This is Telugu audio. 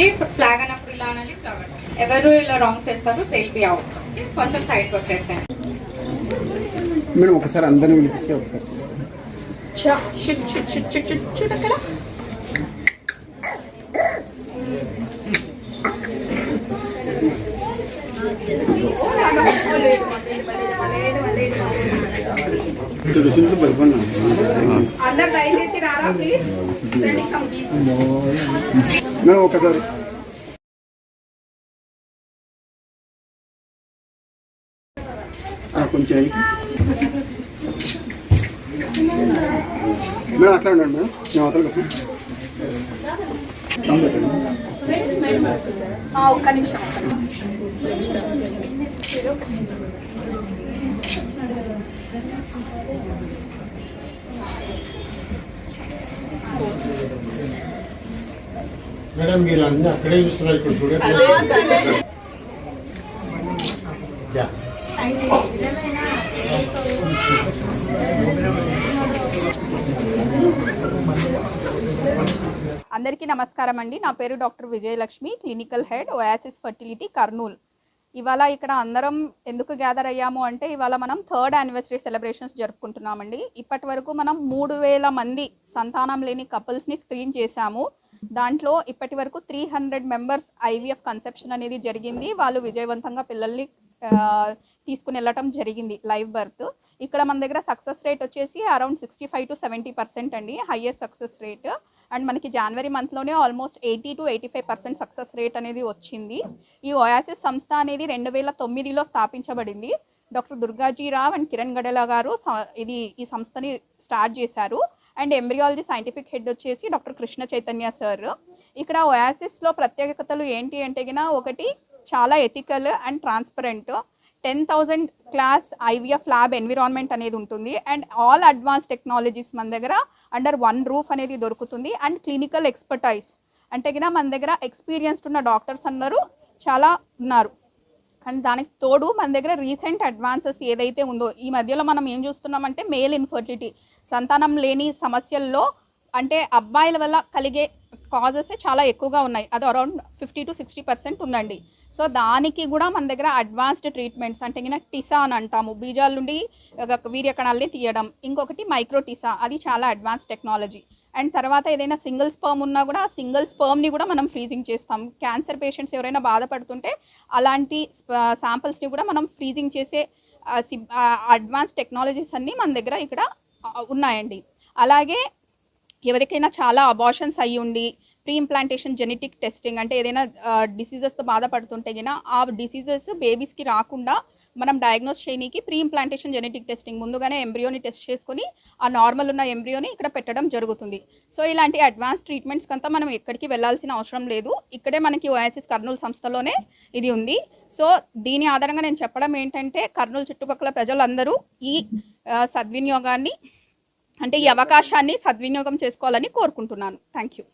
కి ఫ్లాగ్ అన్నప్పుడు ఇలా అనాలి ఫ్లాగ్ ఎవరు ఇలా రాంగ్ చేస్తారు తెల్ బి అవుట్ కొంచెం సైడ్కి వచ్చేసాను మేడం ఒకసారి అందరిని పిలిపిస్తే ఒకసారి భయపడినా అందరు దయచేసి రారా ప్లీజ్ ఒకసారి కొంచెం. మేడం అట్లా ఉండండి మేడం నేను అవతల కోసం. ఒక్క నిమిషం ఒక్క నిమిషం మేడం మీరు అన్ని అక్కడే చూస్తున్నారు ఇక్కడ చూడండి యా. అందరికీ నమస్కారం అండి. నా పేరు doctor Vijayalakshmi clinical head Oasis fertility Kurnool. ఇవాళ ఇక్కడ అందరం ఎందుకు గ్యాదర్ అయ్యాము అంటే ఇవాళ మనం థర్డ్ యానివర్సరీ సెలబ్రేషన్స్ జరుపుకుంటున్నామండి. ఇప్పటి వరకు మనం మూడు వేల మంది సంతానం లేని కపుల్స్ని స్క్రీన్ చేశాము. దాంట్లో ఇప్పటి వరకు three hundred members IVF conception అనేది జరిగింది. వాళ్ళు విజయవంతంగా పిల్లల్ని తీసుకుని వెళ్ళటం జరిగింది లైవ్ బర్త్. ఇక్కడ మన దగ్గర సక్సెస్ రేట్ వచ్చేసి around sixty five to seventy percent అండి హైయెస్ట్ సక్సెస్ రేట్ అండ్ మనకి జనవరి మంత్లోనే almost eighty to eighty five percent success rate అనేది వచ్చింది. ఈ ఓయాసిస్ సంస్థ అనేది రెండు వేల తొమ్మిదిలో స్థాపించబడింది. డాక్టర్ దుర్గాజీరావ్ అండ్ కిరణ్ గడేలా గారు స- ఇది ఈ సంస్థని స్టార్ట్ చేశారు. అండ్ ఎంబ్రియాలజీ సైంటిఫిక్ హెడ్ వచ్చేసి డాక్టర్ కృష్ణ చైతన్య సార్. ఇక్కడ ఓయాసిస్లో ప్రత్యేకతలు ఏంటి అంటే ఒకటి చాలా ethical and transparent ten thousand class IVF lab environment అనేది ఉంటుంది. అండ్ ఆల్ అడ్వాన్స్ టెక్నాలజీస్ మన దగ్గర అండర్ వన్ రూఫ్ అనేది దొరుకుతుంది. అండ్ క్లినికల్ ఎక్స్పర్టైజ్ అంటే గిన మన దగ్గర ఎక్స్పీరియన్స్డ్ ఉన్న డాక్టర్స్ అందరూ చాలా ఉన్నారు. అండ్ దానికి తోడు మన దగ్గర రీసెంట్ అడ్వాన్సెస్ ఏదైతే ఉందో ఈ మధ్యలో మనం ఏం చూస్తున్నామంటే మేల్ ఇన్ఫర్టిలిటీ సంతానం లేని సమస్యల్లో అంటే అబ్బాయిల వల్ల కలిగే కాజెస్ చాలా ఎక్కువగా ఉన్నాయి. అది around fifty to sixty percent ఉందండి. సో దానికి కూడా మన దగ్గర అడ్వాన్స్డ్ ట్రీట్మెంట్స్ అంటే కింద టిసా అని అంటాము. బీజాల నుండి ఒక వీర్య కణాలని తీయడం. ఇంకొకటి మైక్రో టిసా అది చాలా అడ్వాన్స్ టెక్నాలజీ అండ్ తర్వాత ఏదైనా సింగిల్ స్పర్మ్ ఉన్నా కూడా ఆ సింగిల్ స్పర్మ్ని కూడా మనం ఫ్రీజింగ్ చేస్తాం. క్యాన్సర్ పేషెంట్స్ ఎవరైనా బాధపడుతుంటే అలాంటి శాంపిల్స్ని కూడా మనం ఫ్రీజింగ్ చేసే అడ్వాన్స్ టెక్నాలజీస్ అన్నీ మన దగ్గర ఇక్కడ ఉన్నాయండి. అలాగే ఎవరికైనా చాలా అబార్షన్స్ అయ్యి ఉండి ప్రీ ఇంప్లాంటేషన్ జెనెటిక్ టెస్టింగ్ అంటే ఏదైనా డిసీజెస్తో బాధపడుతుంటే గిన ఆ డిసీజెస్ బేబీస్కి రాకుండా మనం డయాగ్నోస్ చేయనీకి ప్రీ ఇంప్లాంటేషన్ జెనెటిక్ టెస్టింగ్ ముందుగానే ఎంబ్రియోని టెస్ట్ చేసుకొని ఆ నార్మల్ ఉన్న ఎంబ్రియోని ఇక్కడ పెట్టడం జరుగుతుంది. సో ఇలాంటి అడ్వాన్స్ ట్రీట్మెంట్స్ కంతా మనం ఎక్కడికి వెళ్ళాల్సిన అవసరం లేదు. ఇక్కడే మనకి ఓఎస్ఎస్ కర్నూలు సంస్థలోనే ఇది ఉంది. సో దీని ఆధారంగా నేను చెప్పడం ఏంటంటే కర్నూలు చుట్టుపక్కల ప్రజలందరూ ఈ సద్వినియోగాన్ని అంటే ఈ అవకాశాన్ని సద్వినియోగం చేసుకోవాలని కోరుకుంటున్నాను. Thank you